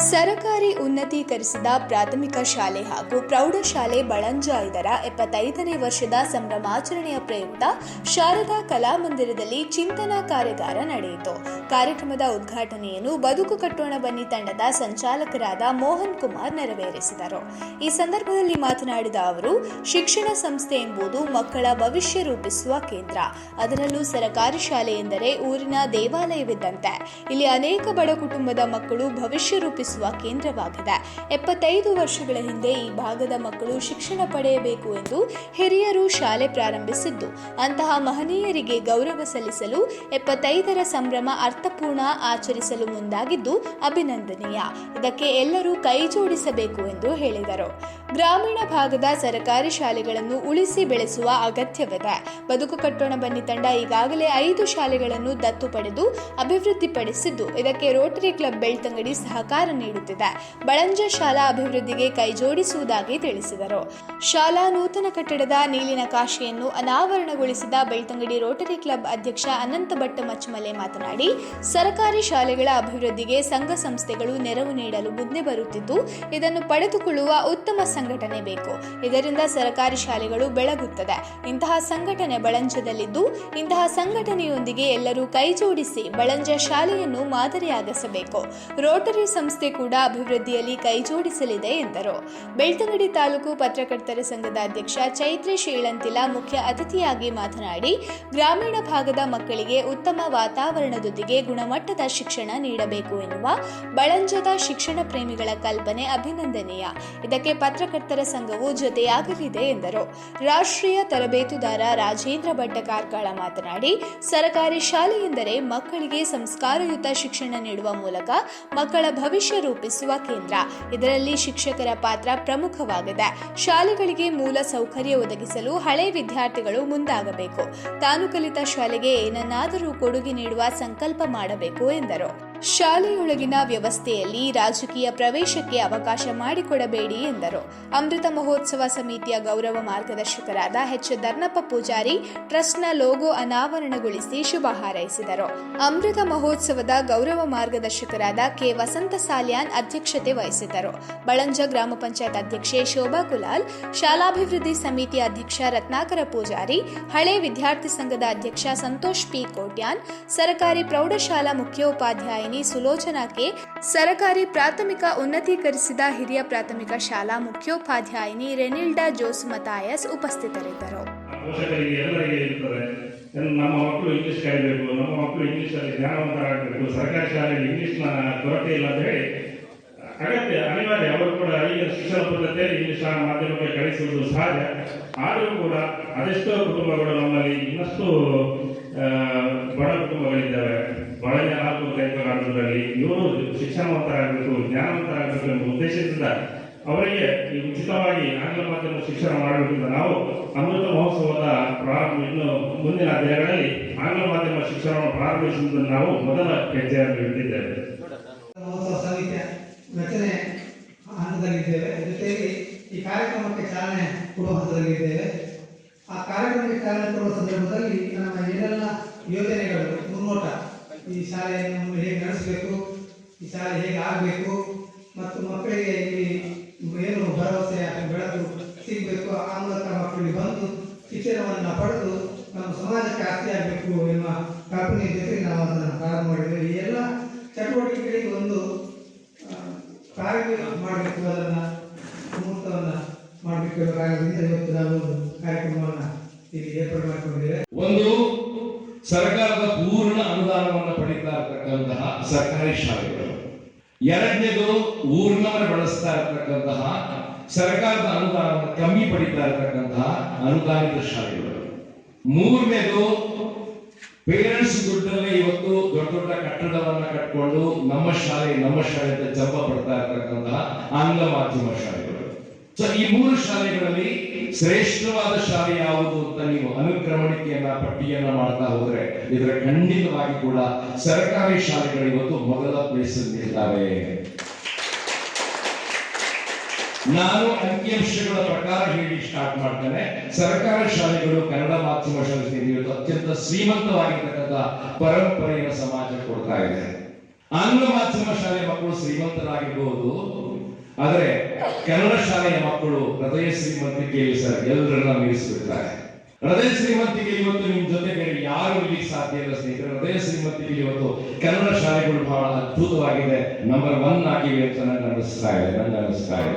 ಸರಕಾರಿ ಉನ್ನತೀಕರಿಸಿದ ಪ್ರಾಥಮಿಕ ಶಾಲೆ ಹಾಗೂ ಪ್ರೌಢಶಾಲೆ ಬಳಂಜ ಇದರ ಎಪ್ಪತ್ತೈದನೇ ವರ್ಷದ ಸಂಭ್ರಮಾಚರಣೆಯ ಪ್ರಯುಕ್ತ ಶಾರದಾ ಕಲಾಮಂದಿರದಲ್ಲಿ ಚಿಂತನಾ ಕಾರ್ಯಾಗಾರ ನಡೆಯಿತು. ಕಾರ್ಯಕ್ರಮದ ಉದ್ಘಾಟನೆಯನ್ನು ಬದುಕು ಕಟ್ಟೋಣ ಬನ್ನಿ ತಂಡದ ಸಂಚಾಲಕರಾದ ಮೋಹನ್ ಕುಮಾರ್ ನೆರವೇರಿಸಿದರು. ಈ ಸಂದರ್ಭದಲ್ಲಿ ಮಾತನಾಡಿದ ಅವರು, ಶಿಕ್ಷಣ ಸಂಸ್ಥೆ ಎಂಬುದು ಮಕ್ಕಳ ಭವಿಷ್ಯ ರೂಪಿಸುವ ಕೇಂದ್ರ. ಅದರಲ್ಲೂ ಸರಕಾರಿ ಶಾಲೆ ಎಂದರೆ ಊರಿನ ದೇವಾಲಯವಿದ್ದಂತೆ. ಇಲ್ಲಿ ಅನೇಕ ಬಡ ಕುಟುಂಬದ ಮಕ್ಕಳು ಭವಿಷ್ಯ ರೂಪಿಸುವ ಕೇಂದ್ರವಾಗಿದೆ. ಎಪ್ಪತ್ತೈದು ವರ್ಷಗಳ ಹಿಂದೆ ಈ ಭಾಗದ ಮಕ್ಕಳು ಶಿಕ್ಷಣ ಪಡೆಯಬೇಕು ಎಂದು ಹಿರಿಯರು ಶಾಲೆ ಪ್ರಾರಂಭಿಸಿದ್ದು. ಅಂತಹ ಮಹನೀಯರಿಗೆ ಗೌರವ ಸಲ್ಲಿಸಲು ಎಪ್ಪತ್ತೈದರ ಸಂಭ್ರಮ ಅರ್ಥಪೂರ್ಣ ಆಚರಿಸಲು ಮುಂದಾಗಿದ್ದು ಅಭಿನಂದನೀಯ. ಇದಕ್ಕೆ ಎಲ್ಲರೂ ಕೈ ಜೋಡಿಸಬೇಕು ಎಂದು ಹೇಳಿದರು. ಗ್ರಾಮೀಣ ಭಾಗದ ಸರಕಾರಿ ಶಾಲೆಗಳನ್ನು ಉಳಿಸಿ ಬೆಳೆಸುವ ಅಗತ್ಯವಿದೆ. ಬದುಕು ಕಟ್ಟೋಣ ಬನ್ನಿ ತಂಡ ಈಗಾಗಲೇ ಐದು ಶಾಲೆಗಳನ್ನು ದತ್ತು ಪಡೆದು ಅಭಿವೃದ್ಧಿಪಡಿಸಿದ್ದು, ಇದಕ್ಕೆ ರೋಟರಿ ಕ್ಲಬ್ ಬೆಳ್ತಂಗಡಿ ಸಹಕಾರ ನೀಡುತ್ತಿದೆ. ಬಳಂಜ ಶಾಲಾ ಅಭಿವೃದ್ಧಿಗೆ ಕೈಜೋಡಿಸುವುದಾಗಿ ತಿಳಿಸಿದರು. ಶಾಲಾ ನೂತನ ಕಟ್ಟಡದ ನೀಲಿನ ಕಾಶಿಯನ್ನು ಅನಾವರಣಗೊಳಿಸಿದ ಬೆಳ್ತಂಗಡಿ ರೋಟರಿ ಕ್ಲಬ್ ಅಧ್ಯಕ್ಷ ಅನಂತ ಭಟ್ಟ ಮಚ್ಚಮಲೆ ಮಾತನಾಡಿ, ಸರ್ಕಾರಿ ಶಾಲೆಗಳ ಅಭಿವೃದ್ಧಿಗೆ ಸಂಘ ಸಂಸ್ಥೆಗಳು ನೆರವು ನೀಡಲು ಮುಂದೆ ಬರುತ್ತಿದ್ದು, ಇದನ್ನು ಪಡೆದುಕೊಳ್ಳುವ ಉತ್ತಮ ಸಂಘಟನೆ ಬೇಕು. ಇದರಿಂದ ಸರ್ಕಾರಿ ಶಾಲೆಗಳು ಬೆಳಗುತ್ತದೆ ಇಂತಹ ಸಂಘಟನೆ ಬಳಂಜದಲ್ಲಿದ್ದು ಇಂತಹ ಸಂಘಟನೆಯೊಂದಿಗೆ ಎಲ್ಲರೂ ಕೈಜೋಡಿಸಿ ಬಳಂಜ ಶಾಲೆಯನ್ನು ಮಾದರಿಯಾಗಿಸಬೇಕು. ರೋಟರಿ ಸಂಸ್ಥೆ ಕೂಡ ಅಭಿವೃದ್ಧಿಯಲ್ಲಿ ಕೈಜೋಡಿಸಲಿದೆ ಎಂದರು. ಬೆಳ್ತಂಗಡಿ ತಾಲೂಕು ಪತ್ರಕರ್ತರ ಸಂಘದ ಅಧ್ಯಕ್ಷ ಚೈತ್ರಿ ಶೀಳಂತಿಲ ಮುಖ್ಯ ಅತಿಥಿಯಾಗಿ ಮಾತನಾಡಿ, ಗ್ರಾಮೀಣ ಭಾಗದ ಮಕ್ಕಳಿಗೆ ಉತ್ತಮ ವಾತಾವರಣದೊಂದಿಗೆ ಗುಣಮಟ್ಟದ ಶಿಕ್ಷಣ ನೀಡಬೇಕು ಎನ್ನುವ ಬಳಂಜದ ಶಿಕ್ಷಣ ಪ್ರೇಮಿಗಳ ಕಲ್ಪನೆ ಅಭಿನಂದನೀಯ. ಇದಕ್ಕೆ ಪತ್ರಕರ್ತರ ಸಂಘವು ಜೊತೆಯಾಗಲಿದೆ ಎಂದರು. ರಾಷ್ಟ್ರೀಯ ತರಬೇತುದಾರ ರಾಜೇಂದ್ರ ಭಟ್ಟ ಕಾರ್ಕಳ ಮಾತನಾಡಿ, ಸರ್ಕಾರಿ ಶಾಲೆ ಎಂದರೆ ಮಕ್ಕಳಿಗೆ ಸಂಸ್ಕಾರಯುತ ಶಿಕ್ಷಣ ನೀಡುವ ಮೂಲಕ ಮಕ್ಕಳ ಭವಿಷ್ಯ ರೂಪಿಸುವ ಕೇಂದ್ರ. ಇದರಲ್ಲಿ ಶಿಕ್ಷಕರ ಪಾತ್ರ ಪ್ರಮುಖವಾಗಿದೆ. ಶಾಲೆಗಳಿಗೆ ಮೂಲ ಸೌಕರ್ಯ ಒದಗಿಸಲು ಹಳೆ ವಿದ್ಯಾರ್ಥಿಗಳು ಮುಂದಾಗಬೇಕು. ತಾನು ಕಲಿತ ಶಾಲೆಗೆ ಏನನ್ನಾದರೂ ಕೊಡುಗೆ ನೀಡುವ ಸಂಕಲ್ಪ ಮಾಡಬೇಕು ಎಂದರು. ಶಾಲೆಯೊಳಗಿನ ವ್ಯವಸ್ಥೆಯಲ್ಲಿ ರಾಜಕೀಯ ಪ್ರವೇಶಕ್ಕೆ ಅವಕಾಶ ಮಾಡಿಕೊಡಬೇಡಿ ಎಂದರು. ಅಮೃತ ಮಹೋತ್ಸವ ಸಮಿತಿಯ ಗೌರವ ಮಾರ್ಗದರ್ಶಕರಾದ ಎಚ್. ಧರ್ನಪ್ಪ ಪೂಜಾರಿ ಟ್ರಸ್ಟ್ನ ಲೋಗೋ ಅನಾವರಣಗೊಳಿಸಿ ಶುಭ ಹಾರೈಸಿದರು. ಅಮೃತ ಮಹೋತ್ಸವದ ಗೌರವ ಮಾರ್ಗದರ್ಶಕರಾದ ಕೆ. ವಸಂತ ಸಾಲ್ಯಾನ್ ಅಧ್ಯಕ್ಷತೆ ವಹಿಸಿದ್ದರು. ಬಳಂಜ ಗ್ರಾಮ ಪಂಚಾಯತ್ ಅಧ್ಯಕ್ಷೆ ಶೋಭಾ ಕುಲಾಲ್, ಶಾಲಾಭಿವೃದ್ಧಿ ಸಮಿತಿ ಅಧ್ಯಕ್ಷ ರತ್ನಾಕರ ಪೂಜಾರಿ, ಹಳೆ ವಿದ್ಯಾರ್ಥಿ ಸಂಘದ ಅಧ್ಯಕ್ಷ ಸಂತೋಷ್ ಪಿ. ಕೋಟ್ಯಾನ್, ಸರ್ಕಾರಿ ಪ್ರೌಢಶಾಲಾ ಮುಖ್ಯೋಪಾಧ್ಯಾಯಿನಿ ಸುಲೋಚನಾ ಸುಲೋಚನಾಕ್ಕೆ ಸರಕಾರಿ ಪ್ರಾಥಮಿಕ ಉನ್ನತೀಕರಿಸಿದ ಹಿರಿಯ ಪ್ರಾಥಮಿಕ ಶಾಲಾ ಮುಖ್ಯೋಪಾಧ್ಯಾಯಿನಿ ರೆನಿಲ್ಡಾ ಜೋಸ್ ಮತಾಯಸ್ ಉಪಸ್ಥಿತರಿದ್ದರು. ನಮ್ಮ ಮಕ್ಕಳು ಇಂಗ್ಲಿಷ್ ಕಲಿಬೇಕು, ನಮ್ಮ ಮಕ್ಕಳು ಇಂಗ್ಲೀಷಲ್ಲಿ ಜ್ಞಾನವಂತರಾಗಬೇಕು, ಸರ್ಕಾರಿ ಶಾಲೆಯಲ್ಲಿ ಇಂಗ್ಲೀಷ್ನ ಕೊರತೆ ಇಲ್ಲ ಅಂತ ಹೇಳಿ, ಅಗತ್ಯ, ಅನಿವಾರ್ಯ, ಅವರು ಕೂಡ ಈಗ ಶಿಕ್ಷಣ ಪದ್ಧತಿಯಲ್ಲಿ ಇಂಗ್ಲಿಷ್ ಮಾಧ್ಯಮಕ್ಕೆ ಕಳಿಸುವುದು ಸಹಜ ಆದರೂ ಕೂಡ ಅದೆಷ್ಟೋ ಕುಟುಂಬಗಳು ನಮ್ಮಲ್ಲಿ ಇನ್ನಷ್ಟು ಬಡ ಕುಟುಂಬಗಳಿದ್ದಾವೆ. ಬಹಳ ನಾಲ್ಕು ಕೈಗಾರಿಕೆಗಳಲ್ಲಿ ಇವರು ಶಿಕ್ಷಣವಂತರಾಗಬೇಕು ಜ್ಞಾನವಂತರಾಗಬೇಕು ಎಂಬ ಉದ್ದೇಶದಿಂದ ಅವರಿಗೆ ಈ ಉಚಿತವಾಗಿ ಆಂಗ್ಲ ಮಾಧ್ಯಮ ಶಿಕ್ಷಣ ಮಾಡಬೇಕಿಂದ ನಾವು ಅಮೃತ ಮಹೋತ್ಸವದ ಪ್ರಾರಂಭ, ಇನ್ನು ಮುಂದಿನ ದಿನಗಳಲ್ಲಿ ಆಂಗ್ಲ ಮಾಧ್ಯಮ ಶಿಕ್ಷಣವನ್ನು ಪ್ರಾರಂಭಿಸುವುದನ್ನು ನಾವು ಮೊದಲ ಹೆಜ್ಜೆಯನ್ನು ಇಟ್ಟಿದ್ದೇವೆ ರಚನೆ ಹಂತದಲ್ಲಿದ್ದೇವೆ. ಜೊತೆಗೆ ಈ ಕಾರ್ಯಕ್ರಮಕ್ಕೆ ಚಾಲನೆ ಕೊಡುವ ಹಂತದಲ್ಲಿದ್ದೇವೆ. ಆ ಕಾರ್ಯಕ್ರಮಕ್ಕೆ ಚಾಲನೆ ಕೊಡುವ ಸಂದರ್ಭದಲ್ಲಿ ನಮ್ಮ ಏನೆಲ್ಲ ಯೋಜನೆಗಳು ಮುನ್ನೋಟ ಈ ಶಾಲೆಯನ್ನು ಹೇಗೆ ನಡೆಸಬೇಕು, ಈ ಶಾಲೆ ಹೇಗೆ ಆಗಬೇಕು, ಮತ್ತು ಮಕ್ಕಳಿಗೆ ಇಲ್ಲಿ ಏನು ಭರವಸೆ ಬೆಳೆದು ಸಿಗಬೇಕು ಆ ಮೂಲಕ ಮಕ್ಕಳಿಗೆ ಬಂದು ಶಿಕ್ಷಣವನ್ನು ಪಡೆದು ನಮ್ಮ ಸಮಾಜಕ್ಕೆ ಆಸ್ತಿಯಾಗಬೇಕು ಎನ್ನುವ ಕಲ್ಪನೆಯ ಜೊತೆ ನಾವು ಅದನ್ನು ಪ್ರಾರಂಭ ಮಾಡಿದ್ದೇವೆ. ಈ ಎಲ್ಲ ಚಟುವಟಿಕೆಗಳಿಗೆ ಒಂದು ಕಾರ್ಯ ಮಾಡಬೇಕು ಅದನ್ನು ಮುಹೂರ್ತವನ್ನು ಮಾಡಬೇಕು ಕಾರಣದಿಂದ ಇವತ್ತು ನಾವು ಕಾರ್ಯಕ್ರಮವನ್ನು ಇಲ್ಲಿ ಏರ್ಪಾಡು ಮಾಡಿಕೊಂಡಿದ್ದೇವೆ. ಒಂದು, ಸರ್ಕಾರದ ಇರತಕ್ಕಂತಹ ಸರ್ಕಾರಿ ಶಾಲೆಗಳು. ಎರಡನೇದು ಊರ್ನವರ ಬಳಸ್ತಾ ಇರತಕ್ಕಂತಹ, ಸರ್ಕಾರದ ಅನುದಾನವನ್ನು ಕಮ್ಮಿ ಪಡಿತಾ ಇರತಕ್ಕಂತಹ ಅನುದಾನಿತ ಶಾಲೆಗಳು. ಮೂರನೇದು ಪೇರೆಂಟ್ಸ್ ದುಡ್ಡಲ್ಲಿ ಇವತ್ತು ದೊಡ್ಡ ದೊಡ್ಡ ಕಟ್ಟಡವನ್ನ ಕಟ್ಕೊಂಡು ನಮ್ಮ ಶಾಲೆ ನಮ್ಮ ಶಾಲೆ ಅಂತ ಜಂಬ ಪಡ್ತಾ ಇರತಕ್ಕಂತಹ ಆಂಗ್ಲ ಮಾಧ್ಯಮ ಶಾಲೆಗಳು. ಸೊ ಈ ಮೂರು ಶಾಲೆಗಳಲ್ಲಿ ಶ್ರೇಷ್ಠವಾದ ಶಾಲೆ ಯಾವುದು ಅಂತ ನೀವು ಅನುಕ್ರಮಣಿಕೆಯನ್ನ ಪಟ್ಟಿಯನ್ನ ಮಾಡ್ತಾ ಹೋದ್ರೆ ಇದರ ಖಂಡಿತವಾಗಿ ಕೂಡ ಸರ್ಕಾರಿ ಶಾಲೆಗಳು ಇವತ್ತು ಮೊದಲ ಪ್ಲೇಸ್ ಇದ್ದಾವೆ ನಾನು ಅಂಕಿಅಂಶಗಳ ಪ್ರಕಾರ ಹೇಳಿ ಸ್ಟಾರ್ಟ್ ಮಾಡ್ತೇನೆ. ಸರ್ಕಾರಿ ಶಾಲೆಗಳು ಕನ್ನಡ ಮಾಧ್ಯಮ ಶಾಲೆ ಅತ್ಯಂತ ಶ್ರೀಮಂತವಾಗಿರ್ತಕ್ಕಂಥ ಪರಂಪರೆಯನ್ನು ಸಮಾಜ ಕೊಡ್ತಾ ಇದೆ. ಆಂಗ್ಲ ಮಾಧ್ಯಮ ಶಾಲೆ ಮಕ್ಕಳು ಶ್ರೀಮಂತರಾಗಿರಬಹುದು ಆದರೆ ಕನ್ನಡ ಶಾಲೆಯ ಮಕ್ಕಳು ಹೃದಯ ಶ್ರೀಮಂತಿಕೆಯಲ್ಲಿ ಸರ್ ಎಲ್ಲರನ್ನ ಮೀರಿಸಿಬಿಡ್ತಾರೆ. ಹೃದಯ ಶ್ರೀಮಂತಿಗೆ ಇವತ್ತು ನಿಮ್ ಜೊತೆ ಯಾರು ಇಲ್ಲಿ ಸಾಧ್ಯ ಇಲ್ಲ ಸ್ನೇಹಿತರೆ. ಹೃದಯ ಶ್ರೀಮಂತಿಗೆ ಇವತ್ತು ಕನ್ನಡ ಶಾಲೆಗಳು ಬಹಳ ಅದ್ಭುತವಾಗಿದೆ. ನಂಬರ್ ಒನ್ ಆಗಿವೆ ಅಂತ ನನಗೆ ಅನಿಸ್ತಾ ಇದೆ ನನಗೆ ಅನಿಸ್ತಾ ಇದೆ.